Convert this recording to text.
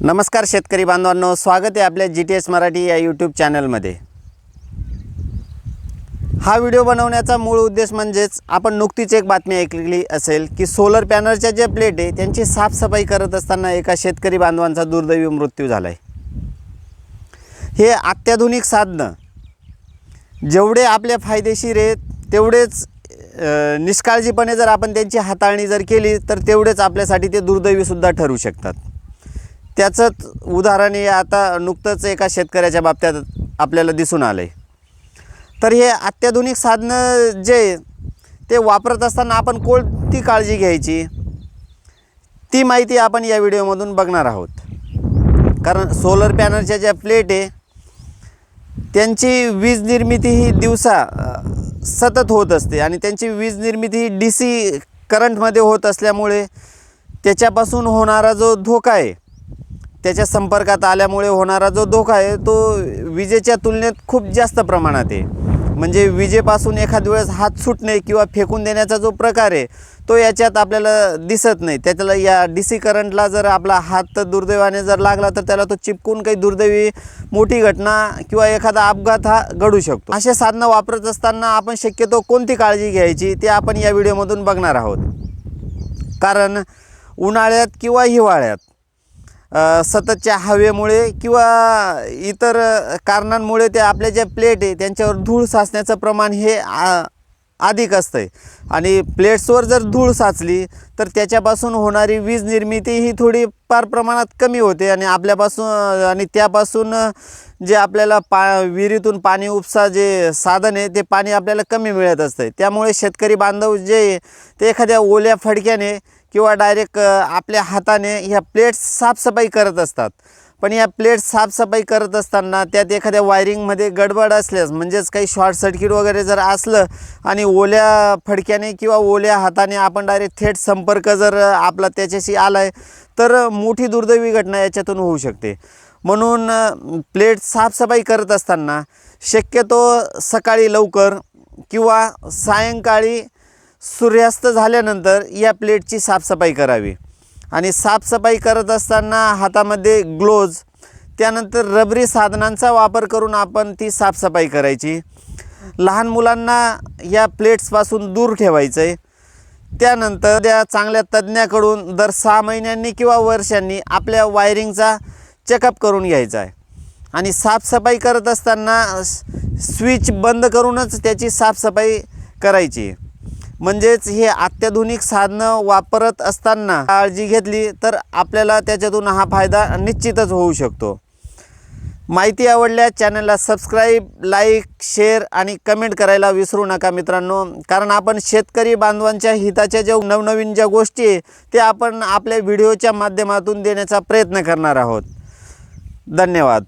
नमस्कार शेतकरी बांधवांनो स्वागत आहे आपल्या जी टी एस मराठी या यूट्यूब चॅनलमध्ये हा व्हिडिओ बनवण्याचा मूळ उद्देश म्हणजेच आपण नुकतीच एक बातमी ऐकलेली असेल की सोलर पॅनलच्या ज्या प्लेट आहे त्यांची साफसफाई करत असताना एका शेतकरी बांधवांचा दुर्दैवी मृत्यू झाला आहे हे अत्याधुनिक साधनं जेवढे आपल्या फायदेशीर आहेत तेवढेच निष्काळजीपणे जर आपण त्यांची हाताळणी जर केली तर तेवढेच आपल्यासाठी ते दुर्दैवीसुद्धा ठरू शकतात. त्याचंच उदाहरण हे आता नुकतंच एका शेतकऱ्याच्या बाबतीत आपल्याला दिसून आलं आहे तर हे अत्याधुनिक साधनं जे ते वापरत असताना आपण कोणती काळजी घ्यायची? ती माहिती आपण या व्हिडिओमधून बघणार आहोत. कारण सोलर पॅनलच्या ज्या प्लेट आहे त्यांची वीज निर्मिती ही दिवसा सतत होत असते आणि त्यांची वीज निर्मिती ही डी सी करंटमध्ये होत असल्यामुळे त्याच्यापासून होणारा जो धोका आहे त्याच्या संपर्कात आल्यामुळे होणारा जो धोका आहे तो विजेच्या तुलनेत खूप जास्त प्रमाणात आहे. म्हणजे विजेपासून एखाद वेळेस हात सुटणे किंवा फेकून देण्याचा जो प्रकार आहे तो याच्यात आपल्याला दिसत नाही. त्याच्याला या डी सी करंटला जर आपला हात दुर्दैवाने जर लागला तर त्याला तो चिपकून काही दुर्दैवी मोठी घटना किंवा एखादा अपघात हा घडू शकतो. असे साधनं वापरत असताना आपण शक्यतो कोणती काळजी घ्यायची ते आपण या व्हिडिओमधून बघणार आहोत. कारण उन्हाळ्यात किंवा हिवाळ्यात सततच्या हवेमुळे किंवा इतर कारणांमुळे ते आपल्या ज्या प्लेट आहे त्यांच्यावर धूळ साचण्याचं प्रमाण हे आ, अधिक असतं आहे आणि प्लेट्सवर जर धूळ साचली तर त्याच्यापासून होणारी वीज निर्मिती ही थोडी फार प्रमाणात कमी होते. आणि आपल्यापासून आणि त्यापासून जे आपल्याला पा विहिरीतून पाणी उपसा जे साधन आहे ते पाणी आपल्याला कमी मिळत असतं त्यामुळे शेतकरी बांधव जे आहे, ते एखाद्या ओल्या फडक्याने किंवा डायरेक्ट आपल्या हाताने ह्या प्लेट्स साफसफाई करत असतात. पण या प्लेट साफसफाई करत असताना त्यात एखाद्या वायरिंगमध्ये गडबड असल्यास म्हणजेच काही शॉर्ट सर्किट वगैरे जर असलं आणि ओल्या फडक्याने किंवा ओल्या हाताने आपण डायरेक्ट थेट संपर्क जर आपला त्याच्याशी आला आहे तर मोठी दुर्दैवी घटना याच्यातून होऊ शकते. म्हणून प्लेट साफसफाई करत असताना शक्यतो सकाळी लवकर किंवा सायंकाळी सूर्यास्त झाल्यानंतर या प्लेटची साफसफाई करावी. आणि साफसफाई करत असताना हातामध्ये ग्लोज त्यानंतर रबरी साधनांचा वापर करून आपण ती साफसफाई करायची. लहान मुलांना या प्लेट्सपासून दूर ठेवायचं आहे त्यानंतर त्या चांगल्या तज्ज्ञाकडून दर सहा महिन्यांनी किंवा वर्षांनी आपल्या वायरिंगचा चेकअप करून घ्यायचा आहे. आणि साफसफाई करत असताना स्विच बंद करूनच त्याची साफसफाई करायची. म्हणजेच हे अत्याधुनिक साधनं वापरत असताना काळजी घेतली तर आपल्याला त्याच्यातून हा फायदा निश्चितच होऊ शकतो. माहिती आवडल्यास चॅनलला सबस्क्राईब लाईक शेअर आणि कमेंट करायला विसरू नका मित्रांनो. कारण आपण शेतकरी बांधवांच्या हिताच्या ज्या नवनवीन ज्या गोष्टी आहे ते आपण आपल्या व्हिडिओच्या माध्यमातून देण्याचा प्रयत्न करणार आहोत. धन्यवाद.